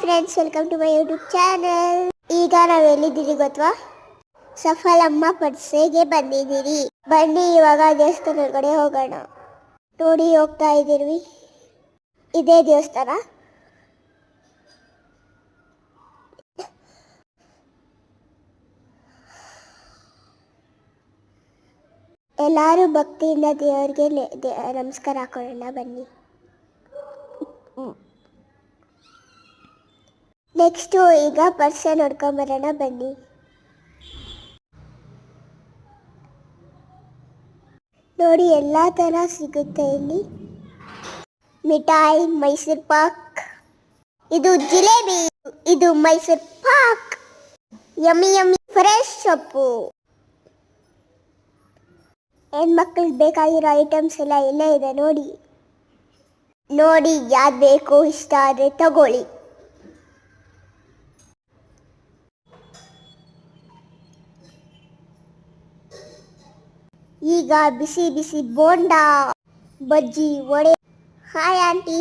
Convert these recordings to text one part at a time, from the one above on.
Friends welcome to my YouTube channel ಈಗ ನಾವು ಎಲ್ಲಿದ್ದೀರಿ ಗೊತ್ತಾ? ಸಫಲಮ್ಮ ಪಡ್ಸೆಗೆ ಬಂದಿದ್ದೀರಿ. ಬನ್ನಿ, ಇವಾಗ ದೇವಸ್ಥಾನ ಕಡೆ ಹೋಗೋಣ. ನೋಡಿ, ಹೋಗ್ತಾ ಇದ್ದೀವಿ ಇದೇ ದೇವಸ್ಥಾನ. ಎಲ್ಲರೂ ಭಕ್ತಿಯಿಂದ ದೇವರಿಗೆ ನಮಸ್ಕಾರ ಹಾಕೊಳ್ಳೋಣ, ಬನ್ನಿ. ನೆಕ್ಸ್ಟು ಈಗ ಪರ್ಸ ನೋಡ್ಕೊಂಬರೋಣ ಬನ್ನಿ. ನೋಡಿ, ಎಲ್ಲ ಥರ ಸಿಗುತ್ತೆ ಇಲ್ಲಿ. ಮಿಠಾಯಿ, ಮೈಸೂರು ಪಾಕ್. ಇದು ಜಿಲೇಬಿ, ಇದು Mysore pak. Yummy yummy fresh ಸೊಪ್ಪು. ಹೆಣ್ಮಕ್ಳಿಗೆ ಬೇಕಾಗಿರೋ ಐಟಮ್ಸ್ ಎಲ್ಲ ಇಲ್ಲೇ ಇದೆ, ನೋಡಿ. ನೋಡಿ, ಯಾವ್ದು ಬೇಕು ಇಷ್ಟ ಆದರೆ ತಗೊಳ್ಳಿ. ಈಗ ಬಿಸಿ ಬಿಸಿ ಬೋಂಡ, ಬಜ್ಜಿ, ವಡೆ. ಹಾಯ್ ಆಂಟಿ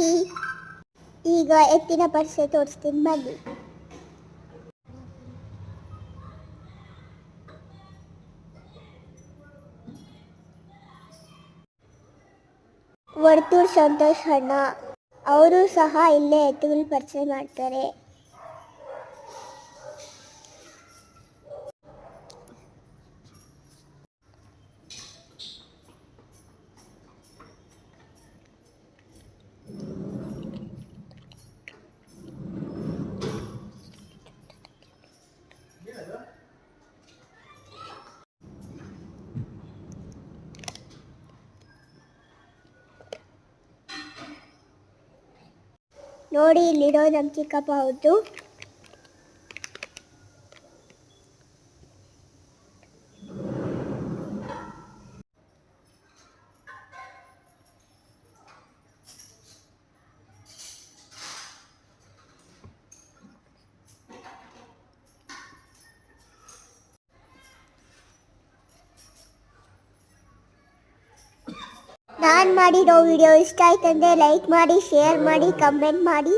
ಈಗ ಎತ್ತಿನ ಪರ್ಸೆ ತೋರಿಸ್ತೀನಿ, ಬನ್ನಿ. ವರ್ತೂರ್ ಸಂತೋಷ್ ಅಣ್ಣ, ಅವರು ಸಹ ಇಲ್ಲೇ ಎತ್ತುಗಳು ಪರಿಚಯ ಮಾಡ್ತಾರೆ. ನೋಡಿ ಇಲ್ಲಿರೋ ನಮ್ಮ ಚಿಕ್ಕಪ್ಪ ಅವ್ರದ್ದು. ನಾನು ಮಾಡಿರೋ ವಿಡಿಯೋ ಇಷ್ಟ ಆಯ್ತಂದ್ರೆ ಲೈಕ್ ಮಾಡಿ ಶೇರ್ ಮಾಡಿ ಕಮೆಂಟ್ ಮಾಡಿ.